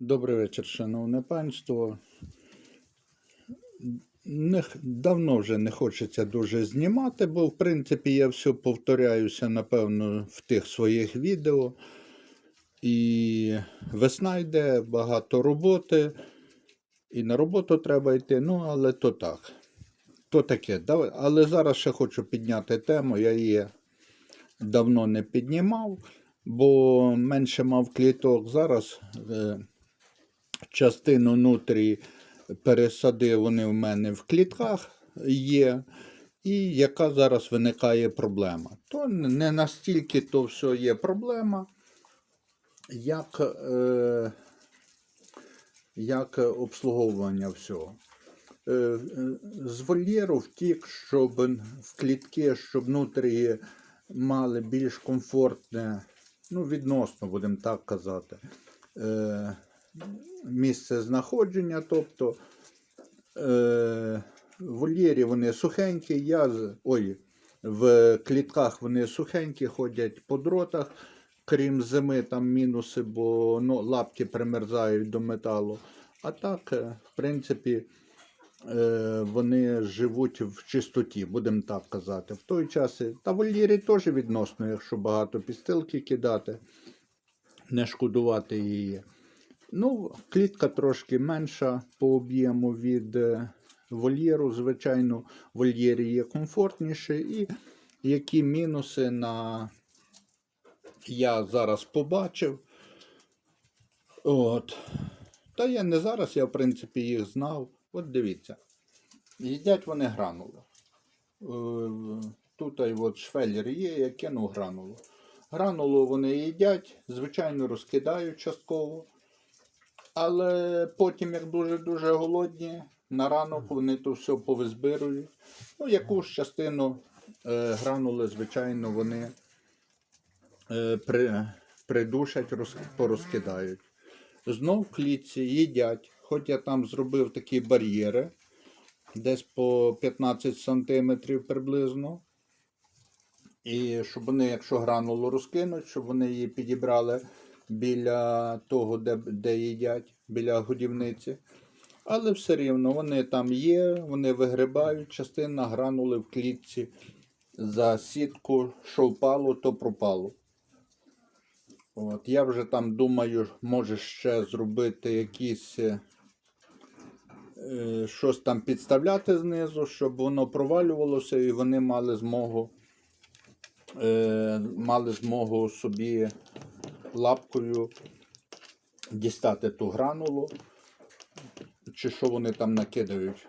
Добрий вечір, шановне панство. Не, давно вже не хочеться дуже знімати, бо в принципі я все повторяюся, напевно, в тих своїх відео. І весна йде, багато роботи, і на роботу треба йти, ну, але то так. То таке. Але зараз ще хочу підняти тему, я її давно не піднімав, бо менше мав кліток. Зараз е, частину нутрії пересадив вони в мене в клітках є. І яка зараз виникає проблема? То не настільки то все є проблема, як, е, як обслуговування всього. Е, е, З вольєру втік, щоб в клітки, щоб внутрі мали більш комфортне, ну, відносно, будемо так казати, е, місце знаходження. Тобто е, вольєрі вони сухенькі, я ой, в клітках вони сухенькі, ходять по дротах, крім зими, там мінуси, бо ну, лапки примерзають до металу. А так, е, в принципі, е, вони живуть в чистоті, будемо так казати. В той час, та вольєрі теж відносно, якщо багато підстилки кидати, не шкодувати її. Ну, клітка трошки менша по об'єму від е, вольєру. Звичайно, в вольєрі є комфортніше. І які мінуси на я зараз побачив. От. Та я не зараз, я в принципі їх знав. От дивіться. Їдять вони гранули. Е, Тут от швеллер є, я кинув гранулу. Гранулу вони їдять, звичайно, розкидають частково. Але потім, як дуже-дуже голодні, на ранок вони то все повизбирують. Ну, якусь частину е, гранули, звичайно, вони е, при, придушать, роз, порозкидають. Знов клітці їдять. Хоч я там зробив такі бар'єри, десь по 15 сантиметрів приблизно. І щоб вони, якщо гранулу розкинуть, щоб вони її підібрали біля того, де, де їдять, біля годівниці. Але все рівно вони там є, вони вигрибають, частина гранули в клітці за сітку, що впало, то пропало. От, я вже там думаю, може ще зробити якісь е, щось там підставляти знизу, щоб воно провалювалося і вони мали змогу, е, мали змогу собі лапкою дістати ту гранулу, чи що вони там накидають.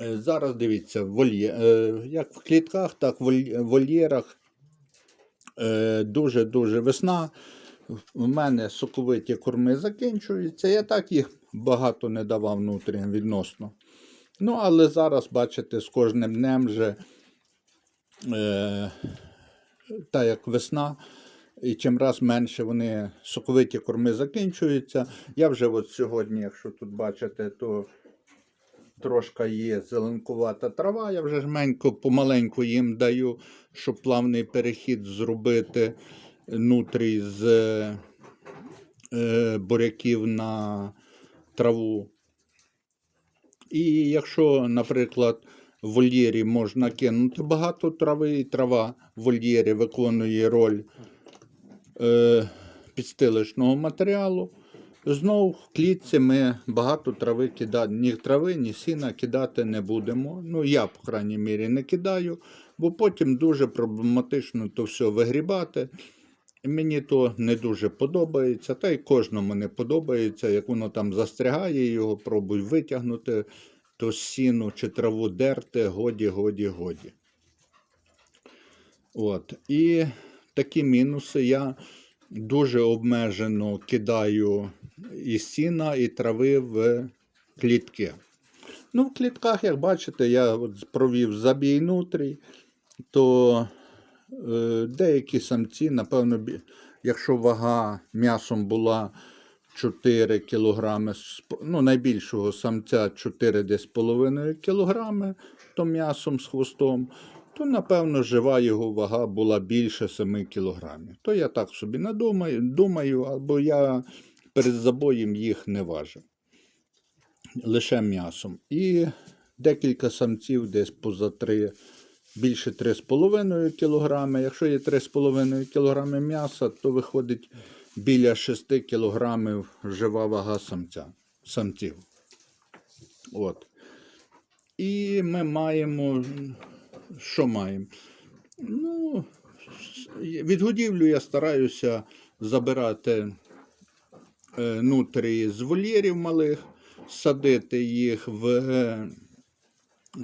Е, Зараз дивіться, е, як в клітках, так в вольєрах е, дуже-дуже весна. У мене соковиті корми закінчуються. Я так їх багато не давав внутрі відносно. Ну, але зараз, бачите, з кожним днем вже е, та як весна, і чим раз менше вони соковиті корми закінчуються. Я вже от сьогодні, якщо тут бачите, то трошка є зеленкувата трава. Я вже жменько помаленьку їм даю, щоб плавний перехід зробити нутрій з е, буряків на траву. І якщо, наприклад, в вольєрі можна кинути багато трави, і трава в вольєрі виконує роль е, підстилочного матеріалу. Знову в клітці ми багато трави кидати, ні трави, ні сіна кидати не будемо. Ну, я, по крайній мірі, не кидаю, бо потім дуже проблематично то все вигрібати. Мені то не дуже подобається, та й кожному не подобається, як воно там застрягає, його пробуй витягнути, то сіну чи траву дерти, годі, годі, годі. От. І такі мінуси я дуже обмежено кидаю і сіна, і трави в клітки. Ну, в клітках, як бачите, я провів забій нутрій, то е, деякі самці, напевно, якщо вага м'ясом була 4 кг, ну, найбільшого самця 4,5 кг, то м'ясом з хвостом, то, напевно, жива його вага була більше 7 кг. То я так собі надумаю, думаю, або я перед забоєм їх не важив. Лише м'ясом. І декілька самців десь поза 3, більше 3,5 кг. Якщо є 3,5 кг м'яса, то виходить біля 6 кг жива вага самця, самців. От. І ми маємо. Що маємо? Ну, від годівлю я стараюся забирати е, нутрії з вольєрів малих, садити їх в е,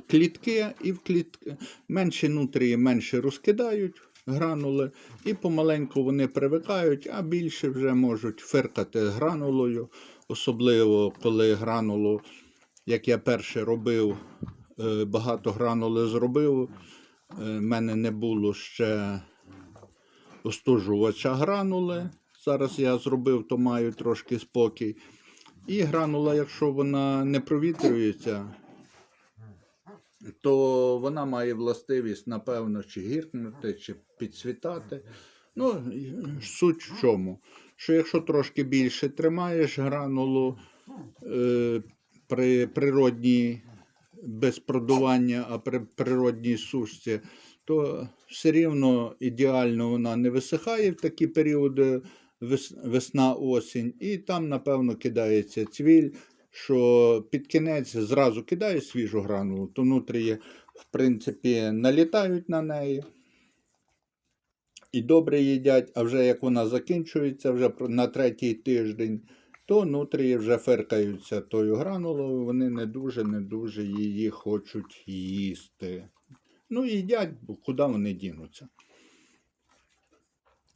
клітки, і в клітки менші нутрії менше розкидають гранули, і помаленьку вони привикають, а більше вже можуть фиркати гранулою, особливо коли гранулу, як я перше робив, багато гранули зробив. У мене не було ще остужувача гранули. Зараз я зробив, то маю трошки спокій. І гранула, якщо вона не провітрюється, то вона має властивість, напевно, чи гіркнути, чи підсвітати. Ну, суть в чому? Що якщо трошки більше тримаєш гранулу е, при природній без продування, а при природній сушці, то все рівно ідеально вона не висихає в такі періоди весна-осінь, і там, напевно, кидається цвіль, що під кінець зразу кидає свіжу гранулу, то нутрії, в принципі, налітають на неї. І добре їдять, а вже як вона закінчується, вже на третій тиждень, то нутрії вже феркаються тою гранулою, вони не дуже, не дуже її хочуть їсти. Ну, їдять, куди вони дінуться.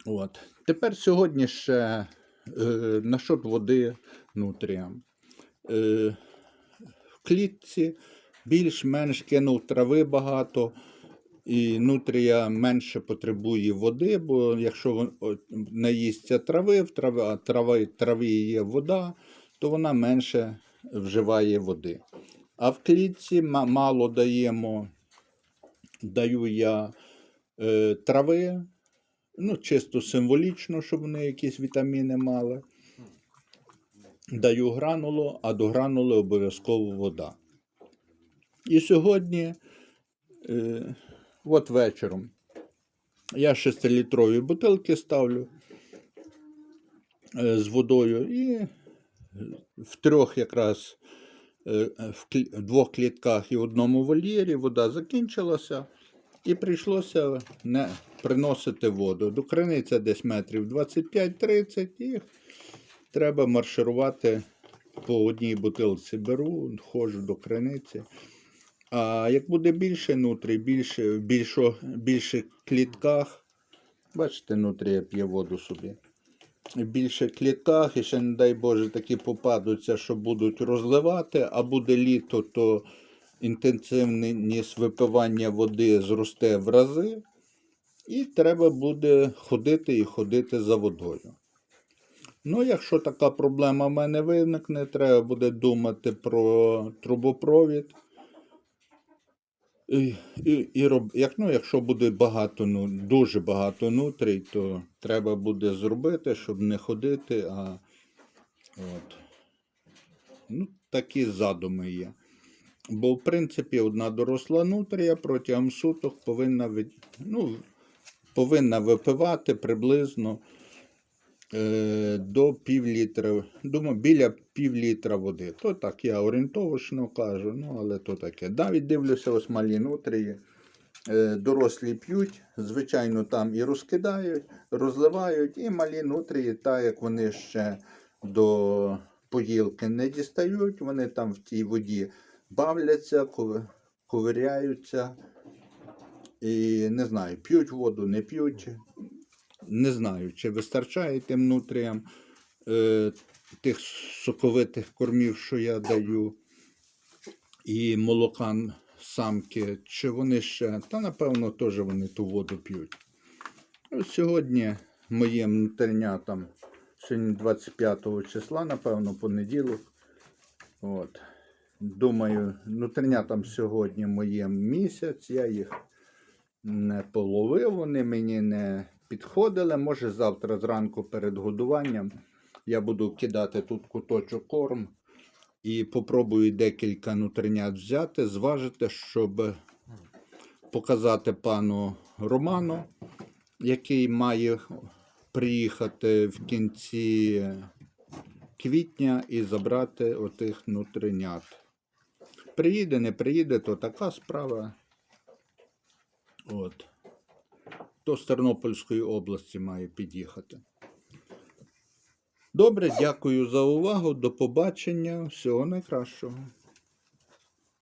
От. Тепер сьогодні ще е, насчет води нутріям. Е, в клітці більш-менш кинув трави багато, і нутрія менше потребує води, бо якщо наїсться трави, в трави, траві є вода, то вона менше вживає води. А в клітці мало даємо, даю я е, трави, ну, чисто символічно, щоб вони якісь вітаміни мали. Даю гранулу, а до гранули обов'язково вода. І сьогодні, е, от вечором, я 6-літрові бутилки ставлю е, з водою і в трьох якраз е, в, двох клітках і в одному вольєрі вода закінчилася, і прийшлося не приносити воду. До криниця десь метрів 25-30 і треба марширувати по одній бутилці беру, ходжу до криниці. А як буде більше нутрій, більше, в більшо, більших клітках, бачите, нутрія п'є воду собі. В більших клітках, і ще, не дай Боже, такі попадуться, що будуть розливати, а буде літо, то інтенсивність випивання води зросте в рази, і треба буде ходити і ходити за водою. Ну, якщо така проблема в мене виникне, треба буде думати про трубопровід. І, і, і роб... як, ну, якщо буде багато, ну, дуже багато нутрій, то треба буде зробити, щоб не ходити, а от. Ну, такі задуми є. Бо, в принципі, одна доросла нутрія протягом суток повинна, від... ну, повинна випивати приблизно до пів літра, думаю, біля пів літра води. То так, я орієнтовочно кажу, ну але то таке. Навіть дивлюся, ось малі нутрії. Е, дорослі п'ють, звичайно, там і розкидають, розливають, і малі нутрії, так як вони ще до поїлки не дістають, вони там в тій воді бавляться, ковиряються. І не знаю, п'ють воду, не п'ють. Не знаю, чи вистачає тим нутріям е, тих соковитих кормів, що я даю, і молока н- самки, чи вони ще, та напевно теж вони ту воду п'ють. Ось сьогодні моїм нутринятам, сьогодні 25 числа, напевно, понеділок. От. Думаю, нутринятам сьогодні моїм місяць, я їх не половив, вони мені не підходили. Може, завтра зранку перед годуванням Я буду кидати тут куточок корм і попробую декілька нутринят взяти, зважити, щоб показати пану Роману, який має приїхати в кінці квітня і забрати отих нутринят. Приїде, не приїде, то така справа. От. То з Тернопільської області має під'їхати. Добре, дякую за увагу. До побачення. Всього найкращого.